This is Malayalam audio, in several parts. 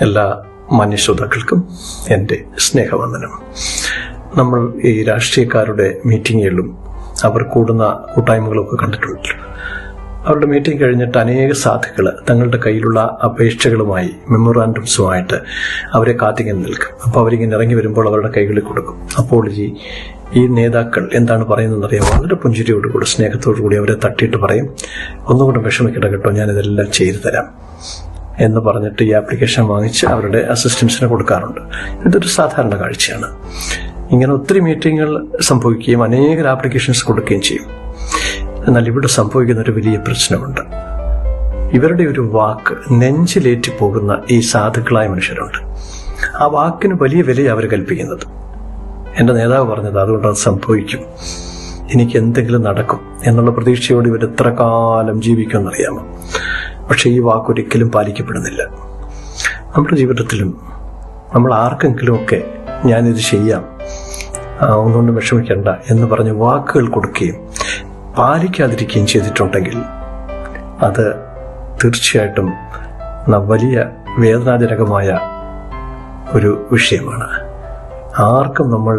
എല്ലാ മാന്യശ്രോതാക്കൾക്കും എന്റെ സ്നേഹവന്ദനം. നമ്മൾ ഈ രാഷ്ട്രീയക്കാരുടെ മീറ്റിങ്ങുകളിലും അവർ കൂടുന്ന കൂട്ടായ്മകളൊക്കെ കണ്ടിട്ടുണ്ട്. അവരുടെ മീറ്റിംഗ് കഴിഞ്ഞിട്ട് അനേക സാധുക്കൾ തങ്ങളുടെ കയ്യിലുള്ള അപേക്ഷകളുമായി മെമ്മോറാൻഡംസുമായിട്ട് അവരെ കാത്തിങ്ങനെ നിൽക്കും. അപ്പോൾ അവരിങ്ങനെ ഇറങ്ങി വരുമ്പോൾ അവരുടെ കൈകളിൽ കൊടുക്കും. അപ്പോൾ ഈ ഈ നേതാക്കൾ എന്താണ് പറയുന്നതെന്ന് അറിയാൻ വളരെ പുഞ്ചിരിയോടുകൂടി സ്നേഹത്തോടു കൂടി അവരെ തട്ടിയിട്ട് പറയും. ഒന്നുകൂടെ വിഷമിക്കട്ടെ കേട്ടോ ഞാനിതെല്ലാം ചെയ്തു തരാം. എന്ന് പറഞ്ഞിട്ട് ഈ ആപ്ലിക്കേഷൻ വാങ്ങിച്ച് അവരുടെ അസിസ്റ്റൻസിന് കൊടുക്കാറുണ്ട്. ഇതൊരു സാധാരണ കാഴ്ചയാണ്. ഇങ്ങനെ ഒത്തിരി മീറ്റിങ്ങുകൾ സംഭവിക്കുകയും അനേകം ആപ്ലിക്കേഷൻസ് കൊടുക്കുകയും ചെയ്യും. എന്നാൽ ഇവിടെ സംഭവിക്കുന്ന ഒരു വലിയ പ്രശ്നമുണ്ട്. ഇവരുടെ ഒരു വാക്ക് നെഞ്ചിലേറ്റി പോകുന്ന ഈ സാധുക്കളായ മനുഷ്യരുണ്ട്. ആ വാക്കിന് വലിയ വിലയാണ് അവർ കൽപ്പിക്കുന്നത്. എന്റെ നേതാവ് പറഞ്ഞത് അതുകൊണ്ട് അത് സംഭവിക്കും. എനിക്ക് എന്തെങ്കിലും നടക്കും എന്നുള്ള പ്രതീക്ഷയോട് ഇവർ എത്ര കാലം ജീവിക്കുമെന്നറിയാമോ? പക്ഷേ ഈ വാക്കൊരിക്കലും പാലിക്കപ്പെടുന്നില്ല. നമ്മുടെ ജീവിതത്തിലും നമ്മൾ ആർക്കെങ്കിലും ആർക്കെങ്കിലുമൊക്കെ ഞാനിത് ചെയ്യാം ഒന്നുകൊണ്ട് വിഷമിക്കേണ്ട എന്ന് പറഞ്ഞ് വാക്കുകൾ കൊടുക്കുകയും പാലിക്കാതിരിക്കുകയും ചെയ്തിട്ടുണ്ടെങ്കിൽ അത് തീർച്ചയായിട്ടും വലിയ വേദനാജനകമായ ഒരു വിഷയമാണ്. ആർക്കും നമ്മൾ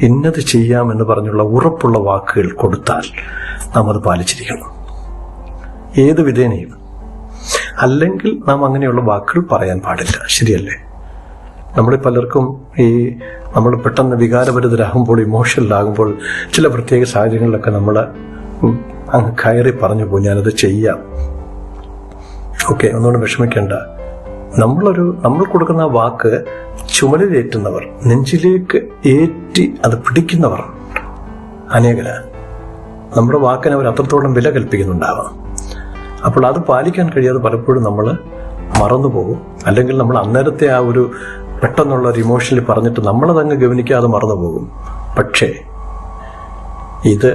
ഇന്നത് ചെയ്യാമെന്ന് പറഞ്ഞുള്ള ഉറപ്പുള്ള വാക്കുകൾ കൊടുത്താൽ നാം അത് പാലിച്ചിരിക്കണം. ഏത് വിധേനയും. അല്ലെങ്കിൽ നാം അങ്ങനെയുള്ള വാക്കുകൾ പറയാൻ പാടില്ല. ശരിയല്ലേ? നമ്മൾ പലർക്കും ഈ നമ്മൾ പെട്ടെന്ന് വികാരഭരിതരാകുമ്പോൾ ഇമോഷണലാകുമ്പോൾ ചില പ്രത്യേക സാഹചര്യങ്ങളിലൊക്കെ നമ്മൾ അങ്ങ് കയറി പറഞ്ഞു പോകും ഞാനത് ചെയ്യാം. ഓക്കെ ഒന്നുകൊണ്ട് വിഷമിക്കേണ്ട. നമ്മളൊരു നമ്മൾ കൊടുക്കുന്ന വാക്ക് ചുമലിലേറ്റുന്നവർ നെഞ്ചിലേക്ക് ഏറ്റി അത് പിടിക്കുന്നവർ അനേകരാ. നമ്മുടെ വാക്കിന് അവർ അത്രത്തോളം വില കൽപ്പിക്കുന്നുണ്ടാവാം. അപ്പോൾ അത് പാലിക്കാൻ കഴിയാതെ പലപ്പോഴും നമ്മൾ മറന്നുപോകും അല്ലെങ്കിൽ നമ്മൾ അന്നേരത്തെ ആ ഒരു പെട്ടെന്നുള്ള ഒരു ഇമോഷനിൽ പറഞ്ഞിട്ട് നമ്മളതങ്ങ് ഗവനിക്കാതെ മറന്നുപോകും പക്ഷേ ഇത്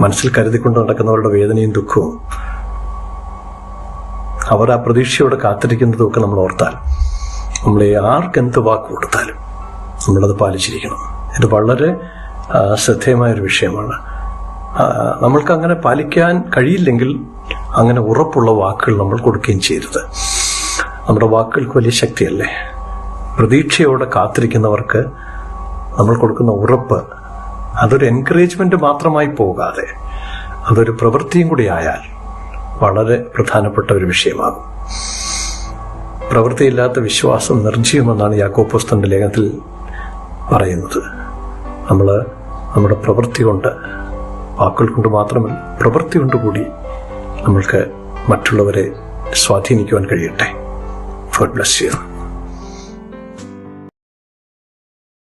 മനസ്സിൽ കരുതിക്കൊണ്ട് നടക്കുന്നവരുടെ വേദനയും ദുഃഖവും അവർ ആ പ്രതീക്ഷയോടെ കാത്തിരിക്കുന്നതും ഒക്കെ നമ്മൾ ഓർത്താൽ നമ്മൾ ആർക്കെന്ത് വാക്ക് കൊടുത്താലും നമ്മളത് പാലിച്ചിരിക്കണം. ഇത് വളരെ ശ്രദ്ധേയമായൊരു വിഷയമാണ്. നമ്മൾക്ക് അങ്ങനെ പാലിക്കാൻ കഴിയില്ലെങ്കിൽ അങ്ങനെ ഉറപ്പുള്ള വാക്കുകൾ നമ്മൾ കൊടുക്കുകയും ചെയ്യരുത്. നമ്മുടെ വാക്കുകൾക്ക് വലിയ ശക്തിയല്ലേ? പ്രതീക്ഷയോടെ കാത്തിരിക്കുന്നവർക്ക് നമ്മൾ കൊടുക്കുന്ന ഉറപ്പ് അതൊരു എൻകറേജ്മെന്റ് മാത്രമായി പോകാതെ അതൊരു പ്രവൃത്തിയും കൂടി ആയാൽ വളരെ പ്രധാനപ്പെട്ട ഒരു വിഷയമാകും. പ്രവൃത്തിയില്ലാത്ത വിശ്വാസം നിർജീവമെന്നാണ് യാക്കോപ്പുസ്തന്റെ ലേഖനത്തിൽ പറയുന്നത്. നമ്മൾ നമ്മുടെ പ്രവൃത്തി കൊണ്ട് വാക്കുകൾ കൊണ്ട് മാത്രമല്ല പ്രവൃത്തി കൊണ്ടുകൂടി നമ്മൾക്ക് മറ്റുള്ളവരെ സ്വാധീനിക്കുവാൻ കഴിയട്ടെ. God bless you